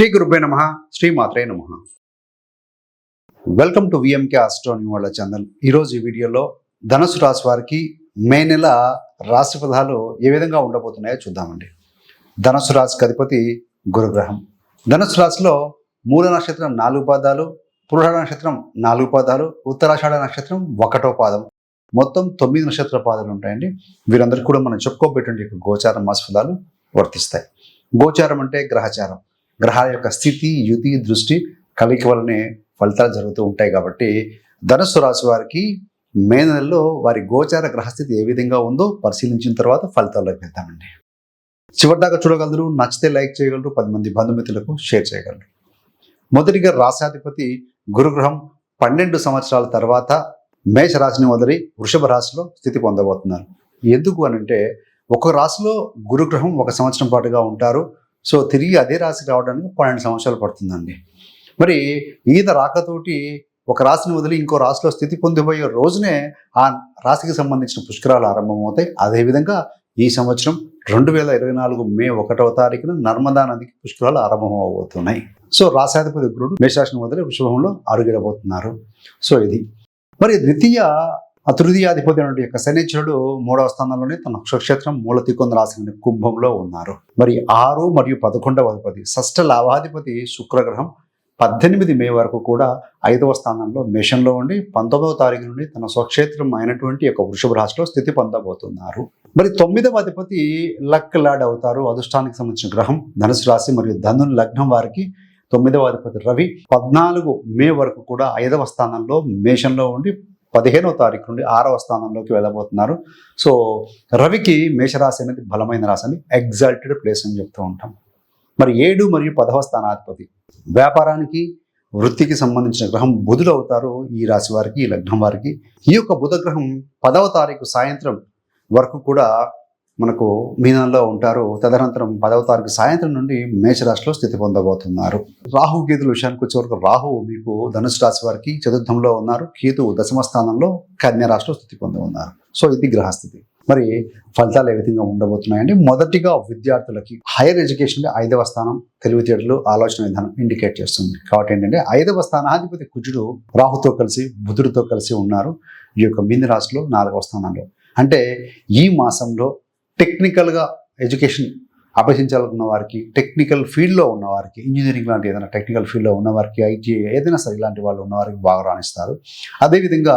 శ్రీ గురుభే నమ శ్రీమాత్రే నమ. వెల్కమ్ టు విఎంకే ఆస్ట్రోని వాళ్ళ ఛానల్ ఈరోజు ఈ వీడియోలో ధనుసు రాశి వారికి మే నెల రాశి ఫలాలు ఏ విధంగా ఉండబోతున్నాయో చూద్దామండి. ధనుసు రాశికి అధిపతి గురుగ్రహం. ధనుసు రాశిలో మూల నక్షత్రం నాలుగు పాదాలు పురుష నక్షత్రం నాలుగు పాదాలు ఉత్తరాషాఢ నక్షత్రం ఒకటో పాదం. మొత్తం తొమ్మిది నక్షత్ర పాదాలు ఉంటాయండి. వీరందరికీ కూడా మనం చెప్పుకోబెట్టిన యొక్క గోచార మాస ఫలాలు వర్తిస్తాయి. గోచారం అంటే గ్రహచారం. గ్రహాల యొక్క స్థితి యుతి దృష్టి కలిక వల్లనే ఫలితాలు జరుగుతూ ఉంటాయి కాబట్టి ధనుసు రాశి వారికి మే నెలలో వారి గోచార గ్రహస్థితి ఏ విధంగా ఉందో పరిశీలించిన తర్వాత ఫలితాల్లోకి వెళ్తామండి. చివరిదాకా చూడగలరు నచ్చితే లైక్ చేయగలరు పది మంది బంధుమిత్రులకు షేర్ చేయగలరు. మొదటిగా రాశాధిపతి గురుగ్రహం పన్నెండు సంవత్సరాల తర్వాత మేషరాశిని వదిలి వృషభ రాశిలో స్థితి పొందబోతున్నారు. ఎందుకు అని అంటే ఒక రాశిలో గురుగ్రహం ఒక సంవత్సరం పాటుగా ఉంటారు సో తిరిగి అదే రాశి రావడానికి పన్నెండు సంవత్సరాలు పడుతుందండి. మరి ఈత రాకతోటి ఒక రాశిని వదిలి ఇంకో రాశిలో స్థితి పొందిపోయే రోజునే ఆ రాశికి సంబంధించిన పుష్కరాలు ఆరంభమవుతాయి. అదేవిధంగా ఈ సంవత్సరం రెండు వేల ఇరవై నాలుగు మే ఒకటవ తారీఖున నర్మదా నదికి పుష్కరాలు ఆరంభమవబోతున్నాయి. సో రాశాధిపతి గురుడు మేషరాశిని వదిలి వృషభంలో అడుగిడబోతున్నారు సో ఇది. మరి ద్వితీయ ఆ తృతీయాధిపతి యొక్క శనిచరుడు మూడవ స్థానంలోనే తన నక్షక్షేత్రం మూలతికొంద రాసిన కుంభంలో ఉన్నారు. మరి ఆరు మరియు పదకొండవ అధిపతి షష్ఠ లాభాధిపతి శుక్రగ్రహం పద్దెనిమిది మే వరకు కూడా ఐదవ స్థానంలో మిషన్లో ఉండి పంతొమ్మిదవ తారీఖు నుండి తన స్వక్షేత్రం అయినటువంటి యొక్క వృషభ రాశిలో స్థితి పొందబోతున్నారు. మరి తొమ్మిదవ అధిపతి లక్ లాడ్ అవుతారు. అదృష్టానికి సంబంధించిన గ్రహం ధనుసు రాశి మరియు ధను లగ్నం వారికి తొమ్మిదవ అధిపతి రవి పద్నాలుగు మే వరకు కూడా ఐదవ స్థానంలో మేషంలో ఉండి పదిహేనవ తారీఖు నుండి ఆరవ స్థానంలోకి వెళ్ళబోతున్నారు. సో రవికి మేషరాశి అనేది బలమైన రాశి అని ఎగ్జాల్టెడ్ ప్లేస్ అని చెప్తూ ఉంటాం. మరి ఏడు మరియు పదవ స్థానాధిపతి వ్యాపారానికి వృత్తికి సంబంధించిన గ్రహం బుధుడు అవుతారు ఈ రాశి వారికి ఈ లగ్నం వారికి. ఈ యొక్క బుధ గ్రహం పదవ తారీఖు సాయంత్రం వరకు కూడా మనకు మీనంలో ఉంటారు. తదనంతరం పదవ తారీఖు సాయంత్రం నుండి మేషరాశిలో స్థితి పొందబోతున్నారు. రాహు కేతుల విషయానికి వచ్చేవరకు రాహు మీకు ధనుసు రాశి వారికి చతుర్థంలో ఉన్నారు. కేతు దశమ స్థానంలో కన్యా రాశిలో స్థితి పొంది ఉన్నారు. సో ఇది గ్రహస్థితి. మరి ఫలితాలు ఏ విధంగా ఉండబోతున్నాయండి? మొదటిగా విద్యార్థులకి హైయర్ ఎడ్యుకేషన్ ఐదవ స్థానం తెలివితేటలు ఆలోచన విధానం ఇండికేట్ చేస్తుంది. కాబట్టి ఏంటంటే ఐదవ స్థానాధిపతి కుజుడు రాహుతో కలిసి బుధుడితో కలిసి ఉన్నారు. ఈ యొక్క మీన రాశిలో నాలుగవ స్థానంలో. అంటే ఈ మాసంలో టెక్నికల్గా ఎడ్యుకేషన్ అభ్యసించాలనుకున్న వారికి టెక్నికల్ ఫీల్డ్లో ఉన్నవారికి ఇంజనీరింగ్ లాంటి ఏదైనా టెక్నికల్ ఫీల్డ్లో ఉన్నవారికి ఐటీ ఏదైనా సరే ఇలాంటి వాళ్ళు ఉన్నవారికి బాగా రాణిస్తారు. అదేవిధంగా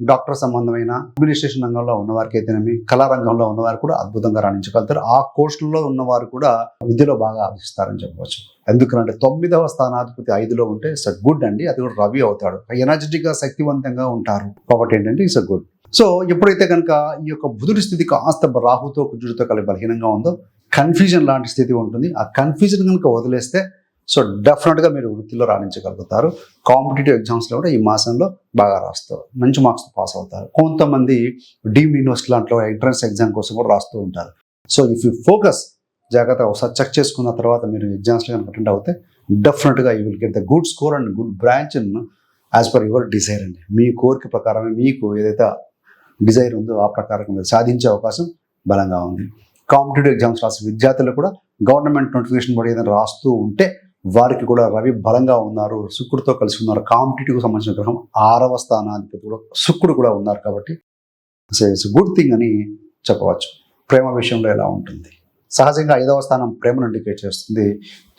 డాక్టర్ సంబంధమైన అడ్మినిస్ట్రేషన్ రంగంలో ఉన్నవారికి అయితేనేమి కళారంగంలో ఉన్నవారు కూడా అద్భుతంగా రాణించగలుగుతారు. ఆ కోర్సులలో ఉన్నవారు కూడా విద్యలో బాగా అభ్యసిస్తారని చెప్పవచ్చు. ఎందుకంటే తొమ్మిదవ స్థానాధిపతి ఐదులో ఉంటే ఇట్స్ గుడ్ అండి అది కూడా రవి అవుతాడు. ఎనర్జెటిక్గా శక్తివంతంగా ఉంటారు. కాబట్టి ఏంటంటే ఇట్స్ గుడ్ సో ఎప్పుడైతే కనుక ఈ యొక్క బుధుడి స్థితి కాస్త రాహుతో కుజుడితో కలిపి బలహీనంగా ఉందో కన్ఫ్యూజన్ లాంటి స్థితి ఉంటుంది. ఆ కన్ఫ్యూజన్ కనుక వదిలేస్తే సో డెఫినెట్గా మీరు వృత్తిలో రాణించగలుగుతారు. కాంపిటేటివ్ ఎగ్జామ్స్లో కూడా ఈ మాసంలో బాగా రాస్తారు. మంచి మార్క్స్ పాస్ అవుతారు. కొంతమంది డీమ్ యూనివర్సిటీ లాంటిలో ఎంట్రన్స్ ఎగ్జామ్ కోసం కూడా రాస్తూ ఉంటారు. సో ఇఫ్ యూ ఫోకస్ జాగ్రత్త ఒకసారి చెక్ చేసుకున్న తర్వాత మీరు ఎగ్జామ్స్లో కనుక అటెండ్ అవుతే డెఫినెట్గా you will get the good score and good branch as per your desire అండి. మీ కోరిక ప్రకారమే మీకు ఏదైతే డిజైర్ ఉందో ఆ ప్రకారం సాధించే అవకాశం బలంగా ఉంది. కాంపిటేటివ్ ఎగ్జామ్స్ రాసే విద్యార్థులు కూడా గవర్నమెంట్ నోటిఫికేషన్ బడి ఏదైనా రాస్తూ ఉంటే వారికి కూడా రవి బలంగా ఉన్నారు శుక్రుడితో కలిసి ఉన్నారు. కాంపిటేటివ్కి సంబంధించిన గ్రహం ఆరవ స్థానాధిపతి కూడా శుక్రుడు కూడా ఉన్నారు కాబట్టి ఇట్స్ గుడ్ థింగ్ అని చెప్పవచ్చు. ప్రేమ విషయంలో ఎలా ఉంటుంది? సహజంగా ఐదవ స్థానం ప్రేమను ఇండికేట్ చేస్తుంది.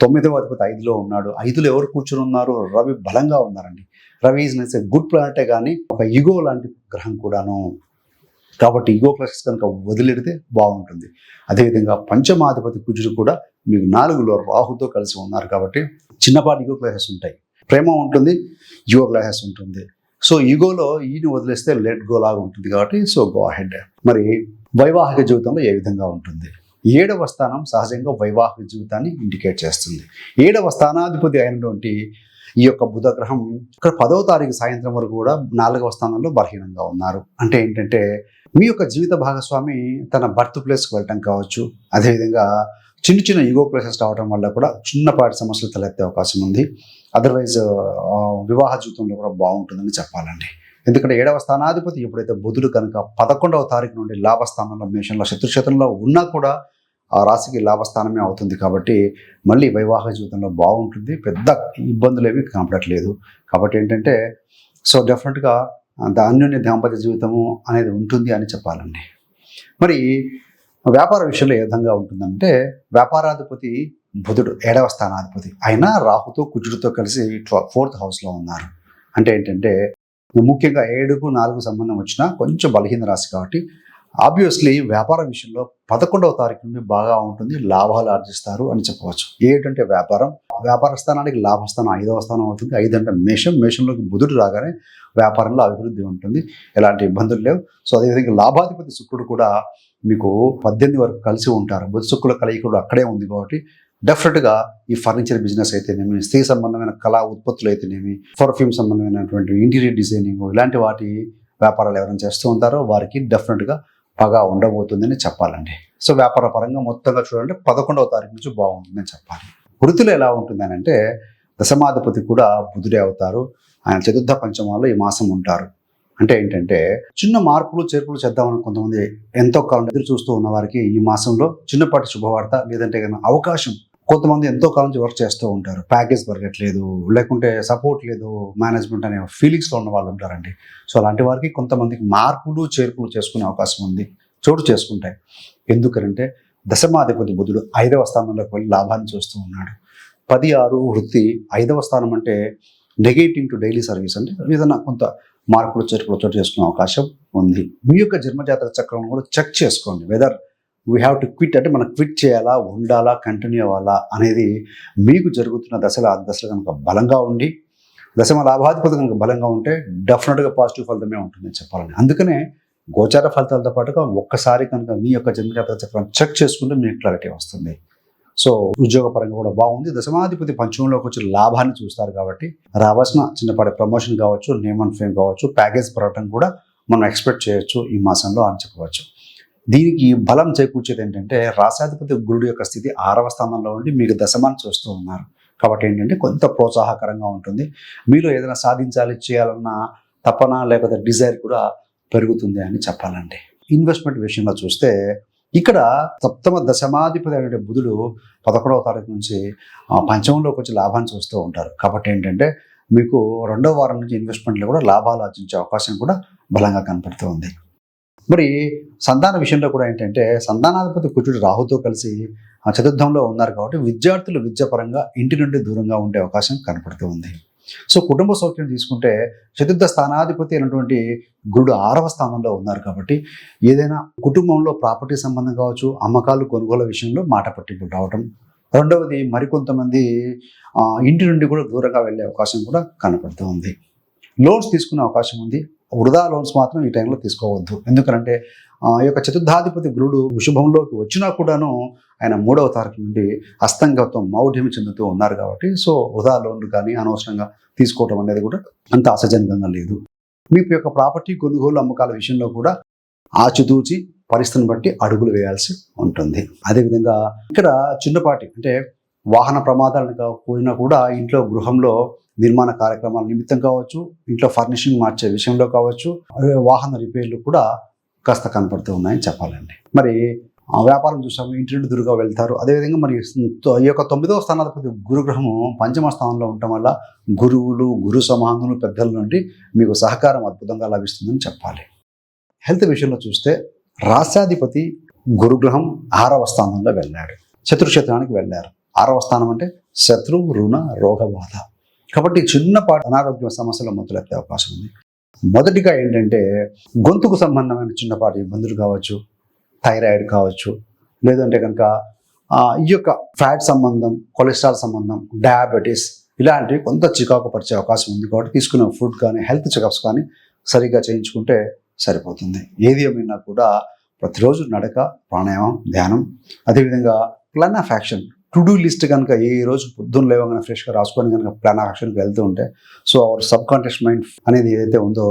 తొమ్మిదవ అధిపతి ఐదులో ఉన్నాడు. ఐదులో ఎవరు కూర్చుని ఉన్నారు రవి బలంగా ఉన్నారండి. రవి ఇస్ గుడ్ ప్లానెటే కానీ ఒక ఈగో లాంటి గ్రహం కూడాను కాబట్టి ఈగో క్లాసెస్ కనుక వదిలేడితే బాగుంటుంది. అదేవిధంగా పంచమాధిపతి కుజుడు కూడా మీకు నాలుగులో రాహుతో కలిసి ఉన్నారు కాబట్టి చిన్నపాటి ఈగో క్లాసెస్ ఉంటాయి. ప్రేమ ఉంటుంది ఈగో క్లాసెస్ ఉంటుంది. సో ఈగోలో ఈని వదిలేస్తే లెట్ గో లాగా ఉంటుంది కాబట్టి సో గో హెడ్ మరి వైవాహిక జీవితంలో ఏ విధంగా ఉంటుంది? ఏడవ స్థానం సహజంగా వైవాహిక జీవితాన్ని ఇండికేట్ చేస్తుంది. ఏడవ స్థానాధిపతి అయినటువంటి ఈ యొక్క బుధగ్రహం ఇక్కడ పదవ తారీఖు సాయంత్రం వరకు కూడా నాలుగవ స్థానంలో బలహీనంగా ఉన్నారు. అంటే ఏంటంటే మీ యొక్క జీవిత భాగస్వామి తన బర్త్ ప్లేస్కి వెళ్ళటం కావచ్చు అదేవిధంగా చిన్న చిన్న ఈగో ప్లేసెస్ రావడం వల్ల కూడా చిన్నపాటి సమస్యలు తలెత్తే అవకాశం ఉంది. అదర్వైజ్ వివాహ జీవితంలో కూడా బాగుంటుందని చెప్పాలండి. ఎందుకంటే ఏడవ స్థానాధిపతి ఎప్పుడైతే బుధుడు కనుక పదకొండవ తారీఖు నుండి లాభస్థానంలో మేషంలో శత్రుక్షేత్రంలో ఉన్నా కూడా ఆ రాశికి లాభస్థానమే అవుతుంది కాబట్టి మళ్ళీ వైవాహిక జీవితంలో బాగుంటుంది. పెద్ద ఇబ్బందులు ఏమీ కనపడట్లేదు. కాబట్టి ఏంటంటే సో డెఫినెట్గా అన్యోన్య దాంపత్య జీవితము అనేది ఉంటుంది అని చెప్పాలండి. మరి వ్యాపార విషయంలో ఏ విధంగా ఉంటుందంటే వ్యాపారాధిపతి బుధుడు ఏడవ స్థానాధిపతి అయినా రాహుతో కుజుడితో కలిసి ఫోర్త్ హౌస్లో ఉన్నారు. అంటే ఏంటంటే ముఖ్యంగా ఏడుకు నాలుగు సంబంధం వచ్చినా కొంచెం బలహీన రాశి కాబట్టి ఆబ్వియస్లీ వ్యాపార విషయంలో పదకొండవ తారీఖు నుండి బాగా ఉంటుంది లాభాలు ఆర్జిస్తారు అని చెప్పవచ్చు. ఏంటంటే వ్యాపారం వ్యాపార స్థానానికి లాభస్థానం ఐదవ స్థానం అవుతుంది. ఐదు అంటే మేషం. మేషంలోకి బుధుడు రాగానే వ్యాపారంలో అభివృద్ధి ఉంటుంది. ఎలాంటి ఇబ్బందులు లేవు. సో అదేవిధంగా లాభాధిపతి శుక్రుడు కూడా మీకు పద్దెనిమిది వరకు కలిసి ఉంటారు. బుధ శుక్రుల కలయికుడు అక్కడే ఉంది కాబట్టి డెఫినెట్గా ఈ ఫర్నిచర్ బిజినెస్ అయితేనేమి స్త్రీ సంబంధమైన కళా ఉత్పత్తులు అయితేనేమి పర్ఫ్యూమ్ సంబంధమైనటువంటి ఇంటీరియర్ డిజైనింగ్ ఇలాంటి వాటి వ్యాపారాలు ఎవరైనా చేస్తూ ఉంటారో వారికి డెఫినెట్గా బాగా ఉండబోతుందని చెప్పాలండి. సో వ్యాపార పరంగా మొత్తంగా చూడండి పదకొండవ తారీఖు నుంచి బాగుంటుందని చెప్పాలి. వృత్తిలో ఎలా ఉంటుందని అంటే దశమాధిపతి కూడా బుధుడే అవుతారు. ఆయన చతుర్థ పంచమాల్లో ఈ మాసం ఉంటారు. అంటే ఏంటంటే చిన్న మార్పులు చేర్పులు చేద్దామని కొంతమంది ఎంతో కాలం ఎదురు చూస్తూ ఉన్న వారికి ఈ మాసంలో చిన్నపాటి శుభవార్త లేదంటే కనుక అవకాశం. కొంతమంది ఎంతో కాలం నుంచి వర్క్ చేస్తూ ఉంటారు. ప్యాకేజ్ పెరగట్లేదు లేకుంటే సపోర్ట్ లేదు మేనేజ్మెంట్ అనే ఫీలింగ్స్లో ఉన్న వాళ్ళు ఉంటారండి. సో అలాంటి వారికి కొంతమందికి మార్పులు చేర్పులు చేసుకునే అవకాశం ఉంది. చోటు చేసుకుంటాయి. ఎందుకంటే దశమాధిపతి బుధుడు ఐదవ స్థానంలోకి వెళ్ళి లాభాన్ని చూస్తూ ఉన్నాడు. పది ఆరు వృత్తి ఐదవ స్థానం అంటే నెగేటివ్ టు డైలీ సర్వీస్ అంటే ఏదైనా కొంత మార్పులు చేర్పులు చోటు చేసుకునే అవకాశం ఉంది. మీ యొక్క జన్మజాతక చక్రం కూడా చెక్ చేసుకోండి. Whether we have to quit అంటే మనం క్విట్ చేయాలా ఉండాలా కంటిన్యూ అవ్వాలా అనేది మీకు జరుగుతున్న దశలో ఆ దశలో కనుక బలంగా ఉండి దశమ లాభాధిపతి కనుక బలంగా ఉంటే డెఫినెట్గా పాజిటివ్ ఫలితమే ఉంటుందని చెప్పాలని. అందుకనే గోచార ఫలితాలతో పాటుగా ఒక్కసారి కనుక మీ యొక్క జన్మజాతక చక్రం చెక్ చేసుకుంటే మీకు క్లారిటీ వస్తుంది. సో ఉద్యోగపరంగా కూడా బాగుంది. దశమాధిపతి పంచమంలోకి వచ్చి లాభాన్ని చూస్తారు కాబట్టి రావాల్సిన చిన్నపాటి ప్రమోషన్ కావచ్చు నేమ్ అండ్ ఫేమ్ కావచ్చు ప్యాకేజ్ పడటం కూడా మనం ఎక్స్పెక్ట్ చేయొచ్చు ఈ మాసంలో అని చెప్పవచ్చు. దీనికి బలం చేకూర్చేది ఏంటంటే రాశాధిపతి గురుడు యొక్క స్థితి ఆరవ స్థానంలో ఉండి మీకు దశమాన్ని చూస్తూ ఉన్నారు. కాబట్టి ఏంటంటే కొంత ప్రోత్సాహకరంగా ఉంటుంది. మీరు ఏదైనా సాధించాలి చేయాలన్న తపన లేకపోతే డిజైర్ కూడా పెరుగుతుంది అని చెప్పాలండి. ఇన్వెస్ట్మెంట్ విషయంలో చూస్తే ఇక్కడ సప్తమ దశమాధిపతి అనే బుధుడు పదకొండవ తారీఖు నుంచి పంచమంలోకి వచ్చి లాభాన్ని చూస్తూ ఉంటారు. కాబట్టి ఏంటంటే మీకు రెండవ వారం నుంచి ఇన్వెస్ట్మెంట్లో కూడా లాభాలు ఆర్జించే అవకాశం కూడా బలంగా కనపడుతూ ఉంది. మరి సంతాన విషయంలో కూడా ఏంటంటే సంతానాధిపతి కుచుడు రాహుతో కలిసి ఆ చతుర్థంలో ఉన్నారు కాబట్టి విద్యార్థులు విద్యాపరంగా ఇంటి నుండి దూరంగా ఉండే అవకాశం కనపడుతూ ఉంది. సో కుటుంబ సౌఖ్యం తీసుకుంటే చతుర్థ స్థానాధిపతి అయినటువంటి గురుడు ఆరవ స్థానంలో ఉన్నారు కాబట్టి ఏదైనా కుటుంబంలో ప్రాపర్టీ సంబంధం కావచ్చు అమ్మకాలు కొనుగోలు విషయంలో మాట పట్టింపు రావడం రెండవది మరికొంతమంది ఇంటి నుండి కూడా దూరంగా వెళ్ళే అవకాశం కూడా కనపడుతూ ఉంది. లోన్స్ తీసుకునే అవకాశం ఉంది. వృధా లోన్స్ మాత్రం ఈ టైంలో తీసుకోవద్దు. ఎందుకంటే ఈ యొక్క చతుర్థాధిపతి గురుడు వృషభంలోకి వచ్చినా కూడాను ఆయన మూడవ తారీఖు నుండి అస్తంగతం మౌఢ్యం చెందుతూ ఉన్నారు కాబట్టి సో వృధా లోన్లు కానీ అనవసరంగా తీసుకోవటం అనేది కూడా అంత అసజనకంగా లేదు. మీ యొక్క ప్రాపర్టీ కొనుగోలు అమ్మకాల విషయంలో కూడా ఆచితూచి పరిస్థితిని బట్టి అడుగులు వేయాల్సి ఉంటుంది. అదేవిధంగా ఇక్కడ చిన్నపాటి అంటే వాహన ప్రమాదాలను పోయినా కూడా ఇంట్లో గృహంలో నిర్మాణ కార్యక్రమాల నిమిత్తం కావచ్చు ఇంట్లో ఫర్నిషింగ్ మార్చే విషయంలో కావచ్చు వాహన రిపేర్లు కూడా కాస్త కనపడుతూ ఉన్నాయని చెప్పాలండి. మరి వ్యాపారం చూసాము ఇంటి నుండి దురుగా వెళ్తారు. అదేవిధంగా మరి తొ- ఈ యొక్క తొమ్మిదవ స్థానాధిపతి గురుగ్రహము పంచమ స్థానంలో ఉండటం వల్ల గురువులు గురు సమానులు పెద్దల నుండి మీకు సహకారం అద్భుతంగా లభిస్తుందని చెప్పాలి. హెల్త్ విషయంలో చూస్తే రాష్ట్రాధిపతి గురుగ్రహం ఆరవ స్థానంలో వెళ్ళాడు. శత్రుక్షేత్రానికి వెళ్ళారు. ఆరవ స్థానం అంటే శత్రు రుణ రోగబాధ కాబట్టి చిన్నపాటి అనారోగ్య సమస్యలు మొదలెత్తే అవకాశం ఉంది. మొదటిగా ఏంటంటే గొంతుకు సంబంధమైన చిన్నపాటి ఇబ్బందులు కావచ్చు థైరాయిడ్ కావచ్చు లేదంటే కనుక ఈ యొక్క ఫ్యాట్ సంబంధం కొలెస్ట్రాల్ సంబంధం డయాబెటీస్ ఇలాంటివి కొంత చికాకు పరిచే అవకాశం ఉంది. కాబట్టి తీసుకునే ఫుడ్ కానీ హెల్త్ చెకప్స్ కానీ సరిగ్గా చేయించుకుంటే సరిపోతుంది. ఏది ఏమైనా కూడా ప్రతిరోజు నడక ప్రాణాయామం ధ్యానం అదేవిధంగా plan of action to do list కనుక ఏ రోజు పొద్దున్న లేవగానే ఫ్రెష్గా రాసుకొని కనుక ప్లాన్ ఆఫ్ యాక్షన్కి వెళ్తూ ఉంటే so our subconscious mind అనేది ఏదైతే ఉందో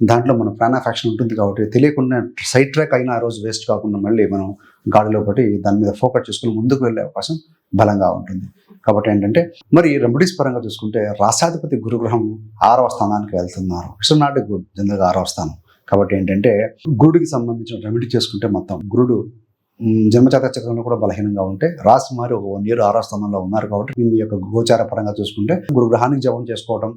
దాంట్లో మన ప్లాన్ ఆఫ్ యాక్షన్ ఉంటుంది కాబట్టి తెలియకుండా సైడ్ ట్రాక్ అయినా ఆ రోజు వేస్ట్ కాకుండా మళ్ళీ మనం గాడిలో పట్టి దాని మీద ఫోకస్ చేసుకుని ముందుకు వెళ్ళే అవకాశం బలంగా ఉంటుంది. కాబట్టి ఏంటంటే మరి రెమెడీస్ పరంగా చూసుకుంటే రాష్ట్రాధిపతి గురుగ్రహం ఆరవ స్థానానికి వెళ్తున్నారు. ఇట్స్ నాట్ గుడ్ జనరల్గా ఆరవ స్థానం. కాబట్టి ఏంటంటే గురుడికి సంబంధించిన రెమెడీ చేసుకుంటే మొత్తం గురుడు జన్మజాత చక్రంలో కూడా బలహీనంగా ఉంటే రాశి మారి ఒక వన్ ఇయర్ ఆరో స్థానంలో ఉన్నారు కాబట్టి మీ యొక్క గోచార పరంగా చూసుకుంటే గురు గ్రహానికి జపం చేసుకోవడం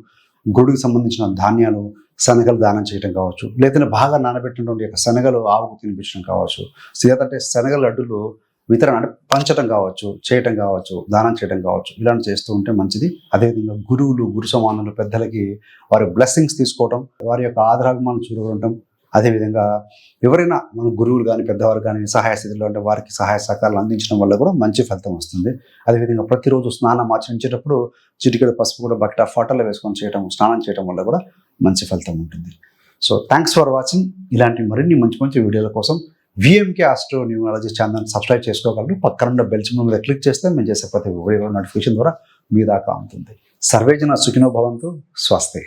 గురుడికి సంబంధించిన ధాన్యాలు శనగలు దానం చేయడం కావచ్చు లేదంటే బాగా నానబెట్టినటువంటి యొక్క శనగలు ఆవుకు తినిపించడం కావచ్చు లేదంటే శనగల లడ్డులు వితరణ అంటే పంచడం కావచ్చు చేయటం కావచ్చు దానం చేయడం కావచ్చు ఇలాంటి చేస్తూ ఉంటే మంచిది. అదేవిధంగా గురువులు గురు సమానులు పెద్దలకి వారి బ్లెస్సింగ్స్ తీసుకోవడం వారి యొక్క ఆదరాభిమానం చూడడం అదేవిధంగా ఎవరైనా మన గురువులు కానీ పెద్దవారు కానీ సహాయ స్థితిలో అంటే వారికి సహాయ సహకారాలు అందించడం వల్ల కూడా మంచి ఫలితం వస్తుంది. అదేవిధంగా ప్రతిరోజు స్నానం ఆచరించేటప్పుడు చిటికెడు పసుపు కూడా బట్ట ఫోటోలో వేసుకొని చేయడం స్నానం చేయడం వల్ల కూడా మంచి ఫలితం ఉంటుంది. సో థ్యాంక్స్ ఫర్ వాచింగ్ ఇలాంటి మరిన్ని మంచి మంచి వీడియోల కోసం VMK astro numerology channel subscribe చేసుకోగలరు. పక్కన ఉన్న బెల్ సింబల్ మీద క్లిక్ చేస్తే మేము చేసే ప్రతి వీడియో నోటిఫికేషన్ ద్వారా మీ దాకా ఉంటుంది సర్వేజన సుఖినో భవంతు స్వస్తి.